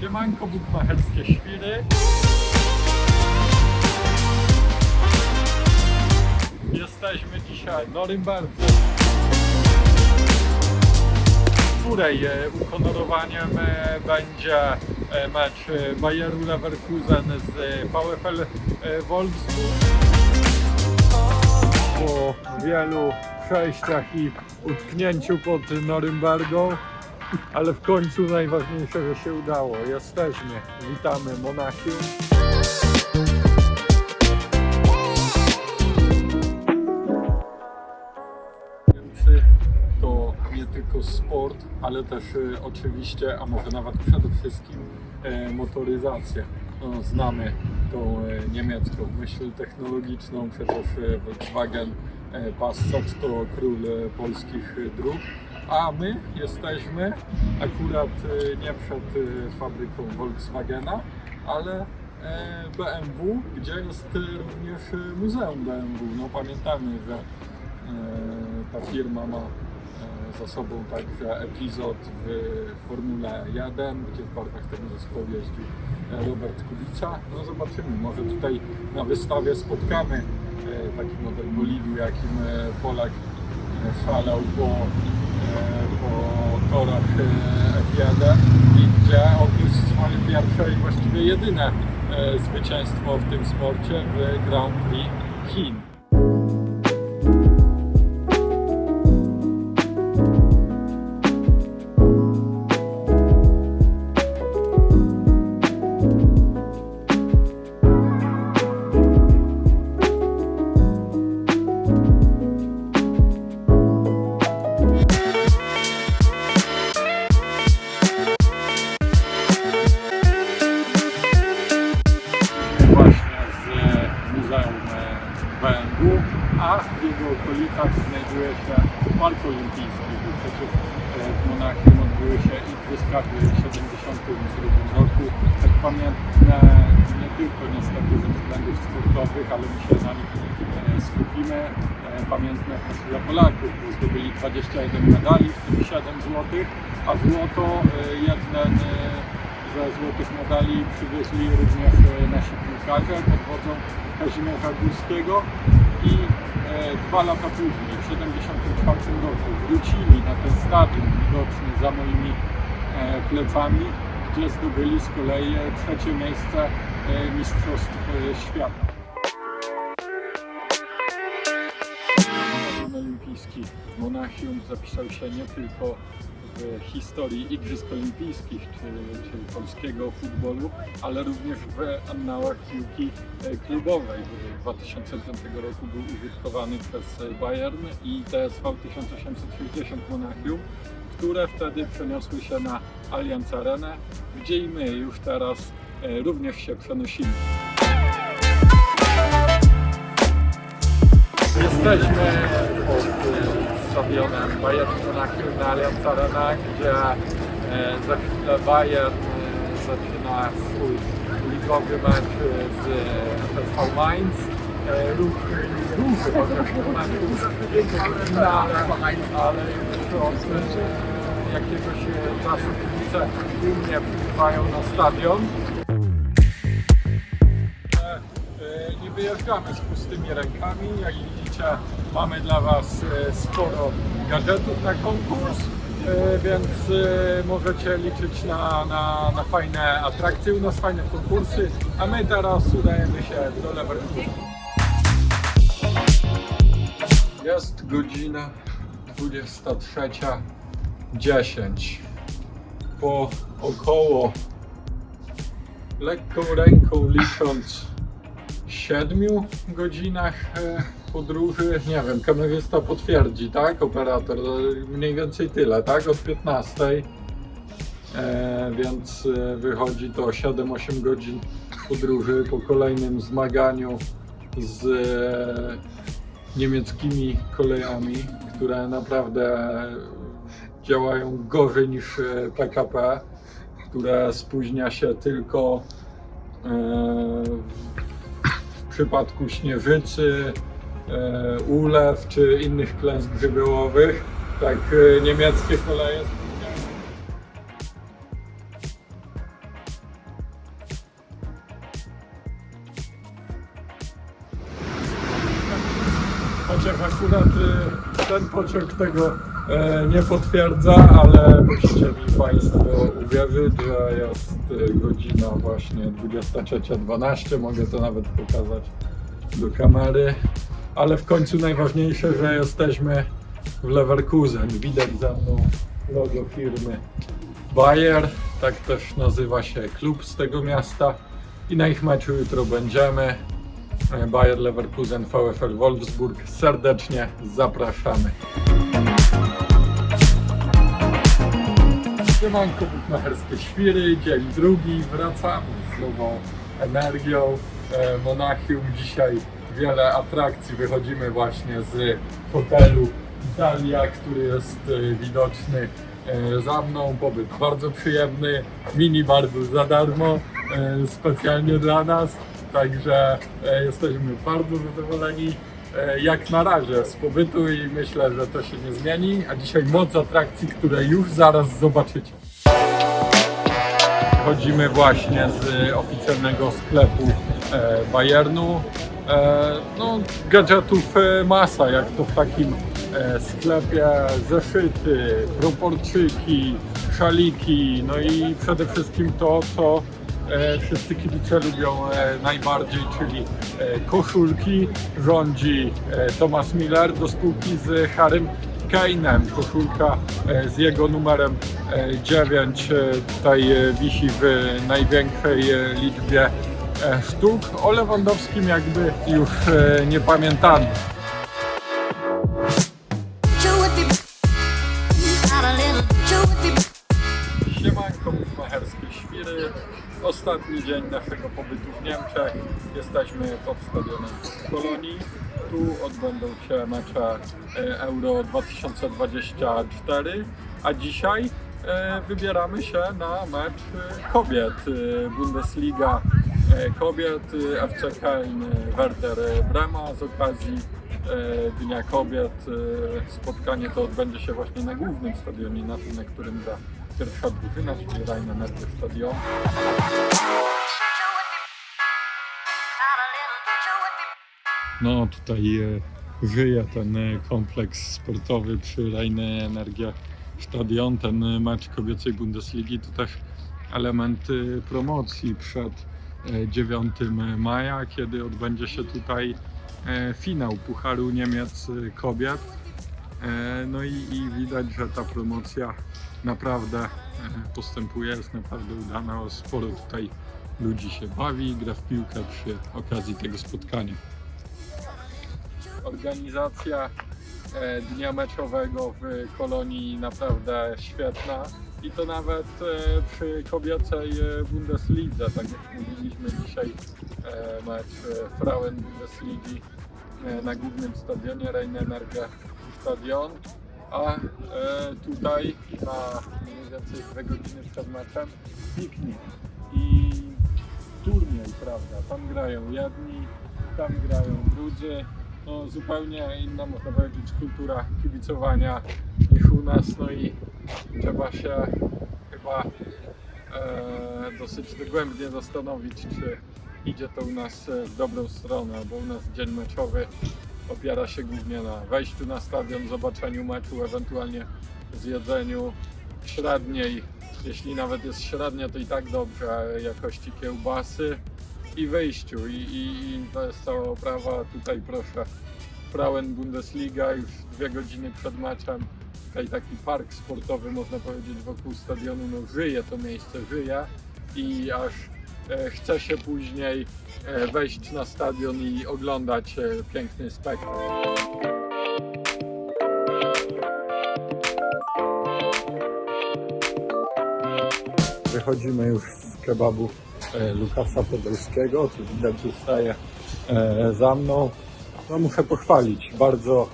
Siemanko, bukmacherskie świry. Jesteśmy dzisiaj w Norymberdze, której uhonorowaniem e, będzie e, mecz Bayeru Leverkusen z e, VfL Wolfsburg. Po wielu przejściach i utknięciu pod Norymbergą, ale w końcu najważniejsze, że się udało. Jesteśmy. Witamy Monachium. To nie tylko sport, ale też e, oczywiście, a może nawet przede wszystkim e, motoryzacja. No, znamy tą e, niemiecką myśl technologiczną, przecież e, Volkswagen Passat to król polskich dróg, a my jesteśmy akurat e, nie przed e, fabryką Volkswagena, ale e, BMW, gdzie jest również e, Muzeum BMW. No pamiętamy, że E, ta firma ma e, za sobą także epizod w Formule 1, gdzie w barwach tego zespołu jeździł Robert Kubica. No zobaczymy, może tutaj na wystawie spotkamy taki model bolidu, jakim Polak szalał po, po torach e, F1 i gdzie odniósł swoje pierwsze i właściwie jedyne e, zwycięstwo w tym sporcie w Grand Prix Chin. A w jego okolicach znajduje się Park Olimpijski, bo przecież e, w Monachium odbyły się Igrzyska w 1972 roku. Tak pamiętne nie tylko niestety ze względów sportowych, ale my się na nich e, skupimy. E, Pamiętne też dla Polaków, bo zdobyli 21 medali, w tym 7 złotych, a złoto jeden ze złotych medali przywieźli również nasi piłkarze pod wodzą Kazimierza Górskiego i dwa lata później, w 1974 roku, wrócili na ten stadion widoczny za moimi e, plecami, gdzie zdobyli z kolei e, trzecie miejsce e, Mistrzostw e, Świata. Olimpijski w Monachium zapisał się nie tylko historii Igrzysk Olimpijskich czy, czy polskiego futbolu, ale również w annałach piłki e, klubowej. bo W 2005 roku był użytkowany przez Bayern i TSV 1860 Monachium, które wtedy przeniosły się na Allianz Arenę, gdzie i my już teraz e, również się przenosimy. Jesteśmy stadionem Bayern Monachium na Allianz Arena, gdzie e, za chwilę Bayern e, zaczyna swój ligowy mecz e, z FSV Mainz. Ruch duży, chociaż mecz już ale, już od jakiegoś czasu kibice dumnie przybywają na stadion. Nie wyjeżdżamy z pustymi rękami. Jak widzicie, mamy dla Was e, sporo gadżetów na konkurs, e, więc e, możecie liczyć na, na, na fajne atrakcje u nas, fajne konkursy. A my teraz udajemy się do Leverkusen. Jest godzina 23.10. Po około lekką ręką licząc 7 godzinach podróży, nie wiem, kamerzysta potwierdzi, tak? Operator, e, mniej więcej tyle, tak? Od 15. E, więc e, wychodzi to 7-8 godzin podróży po kolejnym zmaganiu z e, niemieckimi kolejami, które naprawdę działają gorzej niż PKP, które spóźnia się tylko w przypadku śnieżycy, E, ulew czy innych klęsk żywiołowych, tak e, niemieckie koleje. Chociaż akurat e, ten pociąg tego nie potwierdza, ale musicie mi Państwo uwierzyć, że jest godzina właśnie 23.12, mogę to nawet pokazać do kamery ale w końcu najważniejsze, że jesteśmy w Leverkusen. Widać za mną logo firmy Bayer, tak też nazywa się klub z tego miasta i na ich meczu jutro będziemy. Bayer Leverkusen, VfL Wolfsburg. Serdecznie zapraszamy. Siemanko, bukmacherskie świry, dzień drugi, wracamy z nową energią. E, Monachium dzisiaj wiele atrakcji, wychodzimy właśnie z hotelu Italia, który jest e, widoczny e, za mną, pobyt bardzo przyjemny, minibar był za darmo, e, specjalnie dla nas, także jesteśmy bardzo zadowoleni jak na razie z pobytu i myślę, że to się nie zmieni, a dzisiaj moc atrakcji, które już zaraz zobaczycie. Chodzimy właśnie z oficjalnego sklepu Bayernu. E, no, gadżetów e, masa, jak to w takim e, sklepie. Zeszyty, proporczyki, szaliki, no i przede wszystkim to, co wszyscy kibice lubią najbardziej, czyli koszulki. Rządzi Thomas Miller do spółki z Harrym Kane'em. Koszulka z jego numerem e, 9 e, tutaj wisi w największej liczbie sztuk. O Lewandowskim jakby już e, nie pamiętamy. Siemanko, bukmacherskie świry. Ostatni dzień naszego pobytu w Niemczech. Jesteśmy pod stadionem w Kolonii. Tu odbędą się mecze e, Euro 2024, a dzisiaj e, wybieramy się na mecz e, kobiet. E, Bundesliga e, kobiet, e, FC Köln, e, Werder Brema z okazji e, Dnia Kobiet. E, Spotkanie to odbędzie się właśnie na głównym stadionie, na tym, na którym gra pierwsza drużyna, czyli Rhein-Energie Stadion. No tutaj żyje ten kompleks sportowy przy Rhein Energia Stadion, ten mecz kobiecej Bundesligi to też element promocji przed 9 maja, kiedy odbędzie się tutaj e, finał Pucharu Niemiec kobiet. E, No i, i widać, że ta promocja naprawdę e, postępuje, jest naprawdę udana. Sporo tutaj ludzi się bawi, gra w piłkę przy okazji tego spotkania organizacja dnia meczowego w Kolonii naprawdę świetna i to nawet e, przy kobiecej e, Bundeslidze, tak jak mówiliśmy dzisiaj e, mecz Frauen Bundesligi na głównym stadionie Rhein-Energie Stadion, a tutaj na mniej więcej dwie godziny przed meczem piknik i turniej, prawda, tam grają jedni, tam grają drudzy, no, zupełnie inna, można powiedzieć, kultura kibicowania nas, no i trzeba się chyba e, dosyć dogłębnie zastanowić, czy idzie to u nas e, w dobrą stronę, bo u nas dzień meczowy opiera się głównie na wejściu na stadion, zobaczeniu meczu, ewentualnie zjedzeniu średniej, jeśli nawet jest średnia, to i tak dobrze jakości kiełbasy i wyjściu i, i, i to jest cała oprawa. Tutaj proszę Frauen Bundesliga już dwie godziny przed meczem. Tutaj taki park sportowy można powiedzieć wokół stadionu, no żyje to miejsce, żyje i aż e, chce się później e, wejść na stadion i oglądać e, piękny spektakl. Wychodzimy już z kebabu Lukasa Podolskiego, tu widać, że staje za mną. No muszę pochwalić, bardzo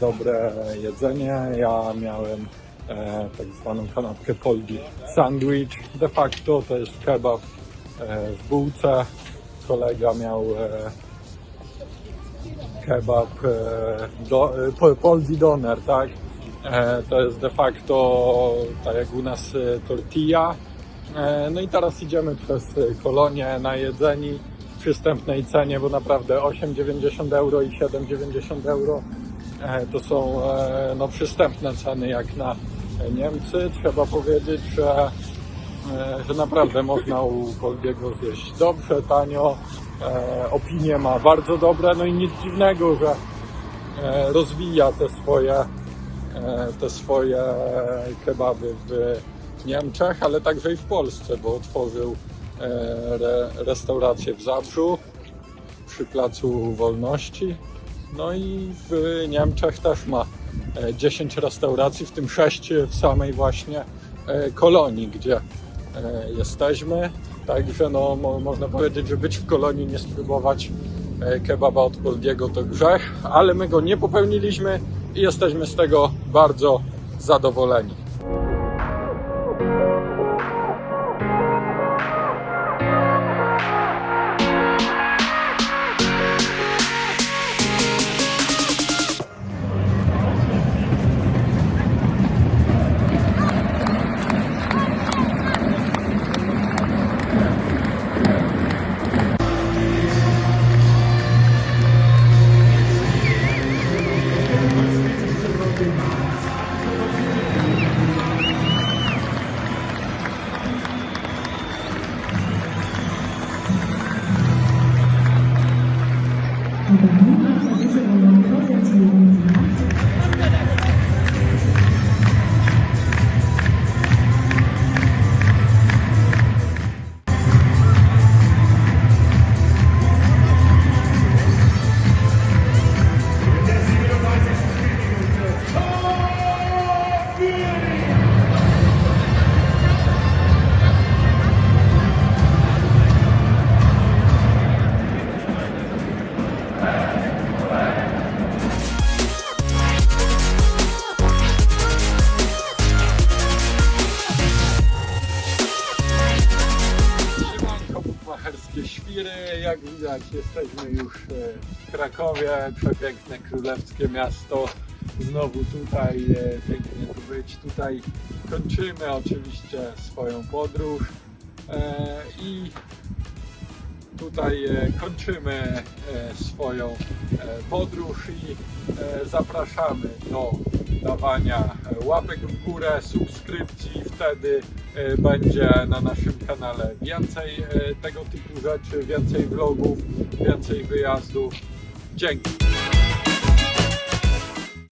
dobre jedzenie. Ja miałem e, tak zwaną kanapkę Poldi Sandwich. De facto to jest kebab e, w bułce. Kolega miał e, kebab e, do, e, Doner, tak? E, to jest de facto tak jak u nas e, tortilla. E, no i teraz idziemy przez e, kolonię najedzeni. przystępnej cenie, bo naprawdę 8,90 euro i 7,90 euro e, to są e, no, przystępne ceny jak na Niemcy. Trzeba powiedzieć, że, e, że naprawdę można u Kolbiego zjeść dobrze, tanio. E, opinie ma bardzo dobre, no i nic dziwnego, że e, rozwija te swoje, e, te swoje kebaby w Niemczech, ale także i w Polsce, bo otworzył e, re, restaurację w Zabrzu przy Placu Wolności. No i w Niemczech też ma e, 10 restauracji, w tym 6 w samej właśnie e, kolonii, gdzie e, jesteśmy. Także no, mo, można powiedzieć, że być w kolonii, nie spróbować e, kebaba od Poldiego to grzech, ale my go nie popełniliśmy i jesteśmy z tego bardzo zadowoleni. Jak widać, jesteśmy już e, w Krakowie. Przepiękne królewskie miasto. Znowu tutaj, e, pięknie tu być. Tutaj kończymy oczywiście swoją podróż e, i tutaj kończymy swoją podróż i zapraszamy do dawania łapek w górę, subskrypcji. Wtedy będzie na naszym kanale więcej e, tego typu rzeczy, więcej vlogów, więcej wyjazdów. Dzięki.